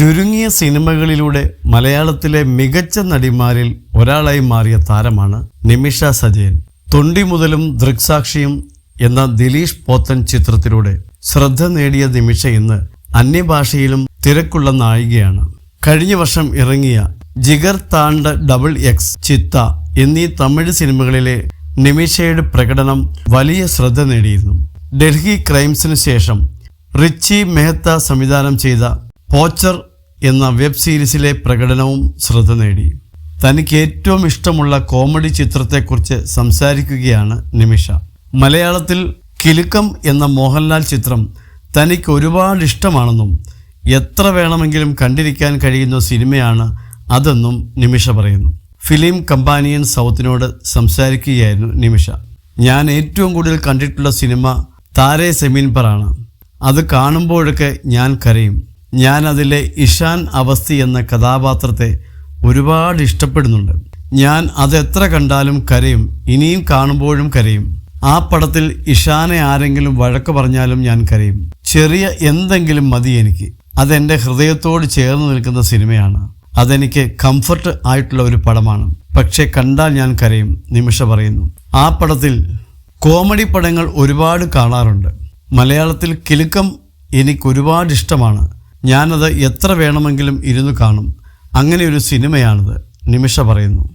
ചുരുങ്ങിയ സിനിമകളിലൂടെ മലയാളത്തിലെ മികച്ച നടിമാരിൽ ഒരാളായി മാറിയ താരമാണ് നിമിഷ സജയൻ. തൊണ്ടി മുതലും ദൃക്സാക്ഷിയും എന്ന ദിലീഷ് പോത്തൻ ചിത്രത്തിലൂടെ ശ്രദ്ധ നേടിയ നിമിഷ ഇന്ന് അന്യഭാഷയിലും തിരക്കുള്ള നായികയാണ്. കഴിഞ്ഞ വർഷം ഇറങ്ങിയ ജിഗർ താണ്ട ഡബിൾ എക്സ് ചിത്ത എന്നീ തമിഴ് സിനിമകളിലെ നിമിഷയുടെ പ്രകടനം വലിയ ശ്രദ്ധ നേടിയിരുന്നു. ഡൽഹി ക്രൈംസിന് ശേഷം റിച്ചി മെഹത്ത സംവിധാനം ചെയ്ത പോച്ചർ എന്ന വെബ് സീരീസിലെ പ്രകടനവും ശ്രദ്ധ നേടി. തനിക്ക് ഏറ്റവും ഇഷ്ടമുള്ള കോമഡി ചിത്രത്തെക്കുറിച്ച് സംസാരിക്കുകയാണ് നിമിഷ. മലയാളത്തിൽ കിലുക്കം എന്ന മോഹൻലാൽ ചിത്രം തനിക്ക് ഒരുപാട് ഇഷ്ടമാണെന്നും എത്ര വേണമെങ്കിലും കണ്ടിരിക്കാൻ കഴിയുന്ന സിനിമയാണ് അതെന്നും നിമിഷ പറയുന്നു. ഫിലിം കമ്പാനിയൻ സൗത്തിനോട് സംസാരിക്കുകയായിരുന്നു നിമിഷ. ഞാൻ ഏറ്റവും കൂടുതൽ കണ്ടിട്ടുള്ള സിനിമ താരേ സെമീൻ പറാണ് അത് കാണുമ്പോഴൊക്കെ ഞാൻ കരയും. ഞാൻ അതിലെ ഇഷാൻ അവസ്ഥി എന്ന കഥാപാത്രത്തെ ഒരുപാട് ഇഷ്ടപ്പെടുന്നുണ്ട്. ഞാൻ അതെത്ര കണ്ടാലും കരയും. ഇനിയും കാണുമ്പോഴും കരയും. ആ പടത്തിൽ ഇഷാനെ ആരെങ്കിലും വഴക്ക് പറഞ്ഞാലും ഞാൻ കരയും. ചെറിയ എന്തെങ്കിലും മതി എനിക്ക്. അതെന്റെ ഹൃദയത്തോട് ചേർന്ന് നിൽക്കുന്ന സിനിമയാണ്. അതെനിക്ക് കംഫർട്ട് ആയിട്ടുള്ള ഒരു പടമാണ്. പക്ഷേ കണ്ടാൽ ഞാൻ കരയും. നിമിഷ പറയുന്നു. ആ പടത്തിൽ കോമഡി പടങ്ങൾ ഒരുപാട് കാണാറുണ്ട്. മലയാളത്തിൽ കിലുക്കം എനിക്ക് ഒരുപാട് ഇഷ്ടമാണ്. ഞാനത് എത്ര വേണമെങ്കിലും ഇരുന്ന് കാണും. അങ്ങനെ ഒരു സിനിമയാണിത് നിമിഷ പറയുന്നു.